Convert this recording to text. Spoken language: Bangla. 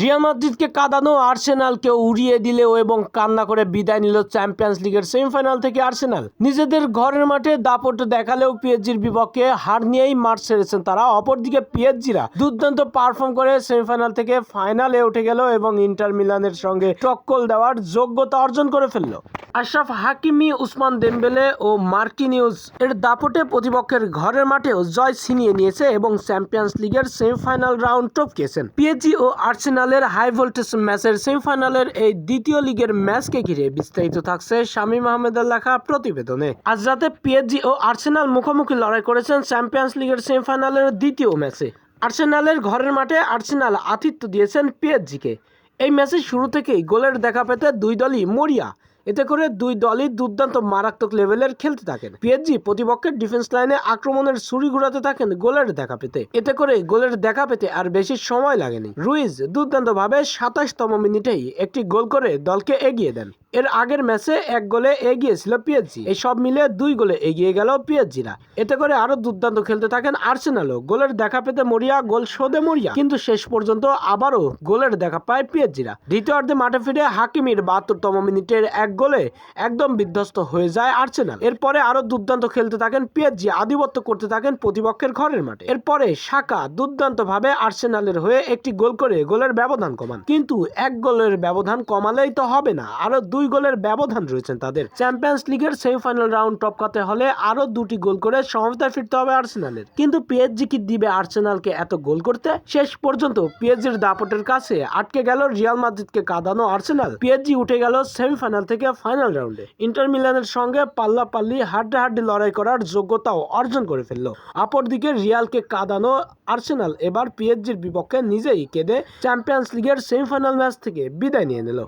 রিয়াল মাদ্রিদকে কাঁদানো আর্সেনালকে উড়িয়ে দিলেও এবং কান্না করে বিদায় নিল চ্যাম্পিয়ন্স লিগের সেমিফাইনাল থেকে আর্সেনাল। নিজেদের ঘরের মাঠে দাপট দেখালেও পিএসজির বিপক্ষে হার নিয়েই মাঠ সেরেছেন তারা। অপরদিকে পিএসজিরা দুর্দান্ত পারফর্ম করে সেমিফাইনাল থেকে ফাইনালে উঠে গেল এবং ইন্টার মিলানের সঙ্গে টক্কল দেওয়ার যোগ্যতা অর্জন করে ফেলল। আশরাফ হাকিমি, উসমান দেমবেলে ও মার্কিনিউজ এর দাপটে প্রতিপক্ষের ঘরের মাঠেও জয় ছিনিয়ে নিয়েছে এবং চ্যাম্পিয়ন্স লিগের সেমিফাইনাল রাউন্ড টপকিয়েছেন পিএসজি ও আর্সেনালের হাই ভোল্টেজ ম্যাচের সেমিফাইনালের এই দ্বিতীয় লিগের ম্যাচকে ঘিরে বিস্তারিত থাকছে শামীম আহমেদের লেখা প্রতিবেদনে। আজ রাতে পিএসজি ও আর্সেনাল মুখোমুখি লড়াই করেছেন চ্যাম্পিয়ন্স লিগের সেমিফাইনালের দ্বিতীয় ম্যাচে। আর্সেনালের ঘরের মাঠে আর্সেনাল আতিথ্য দিয়েছেন পিএসজিকে এই ম্যাচের শুরু থেকেই গোলের দেখা পেতে দুই দলই মরিয়া এতে করে দুই দলই দুর্দান্ত মারাত্মক লেভেলের খেলতে থাকেন। পিএসজি প্রতিপক্ষের ডিফেন্স লাইনে আক্রমণের ছুরি ঘুরাতে থাকেন গোলের দেখা পেতে। এতে করে গোলের দেখা পেতে আর বেশি সময় লাগেনি। রুইজ দুর্দান্তভাবে সাতাশতম মিনিটেই একটি গোল করে দলকে এগিয়ে দেন। এর আগের ম্যাচে এক গোলে এগিয়েছিল পিএসজি এই সব মিলে দুই গোলে এগিয়ে গেল পিএসজিরা এতে করে আরও দুর্দান্ত খেলতে থাকেন আর্সেনালও গোলের দেখা পেতে মরিয়া, গোল শোধে মরিয়া। কিন্তু শেষ পর্যন্ত আবারও গোলের দেখা পায় পিএসজিরা দ্বিতীয়ার্ধে মাঠে ফিরে হাকিমির বাহাত্তরতম মিনিটের এক গোলে একদম বিধ্বস্ত হয়ে যায় আর্সেনাল। এরপরে আরও দুর্দান্ত খেলতে থাকেন পিএসজি আধিপত্য করতে থাকেন প্রতিপক্ষের ঘরের মাঠে। এরপরে শাকা দুর্দান্ত ভাবে আর্সেনালের হয়ে একটি গোল করে গোলের ব্যবধান কমান। কিন্তু এক গোলের ব্যবধান কমালেই তো হবে না। আরও দুই গোলের ব্যবধান রয়েছেন তাদের। চ্যাম্পিয়ন্স লিগের সেমিফাইনাল রাউন্ড টপকাতে হলে আরও দুটি গোল করে সমতায় ফিরতে হবে আর্সেনালের। কিন্তু পিএসজি কি দিবে আর্সেনালকে এত গোল করতে? শেষ পর্যন্ত পিএসজির দাপটের কাছে আটকে গেল রিয়াল মাদ্রিদকে কাঁদানো আর্সেনাল। পিএসজি উঠে গেল সেমিফাইনাল থেকে ফাইনাল রাউন্ডে ইন্টার মিলানের সঙ্গে পাল্লা পাল্লি হাড্ডা হাড্ডি লড়াই করার যোগ্যতাও অর্জন করে ফেলল। অপরদিকে রিয়ালকে কাঁদানো আর্সেনাল এবার পিএচজির বিপক্ষে নিজেই কেঁদে চ্যাম্পিয়ন্স লিগের সেমিফাইনাল ম্যাচ থেকে বিদায় নিয়ে নিল।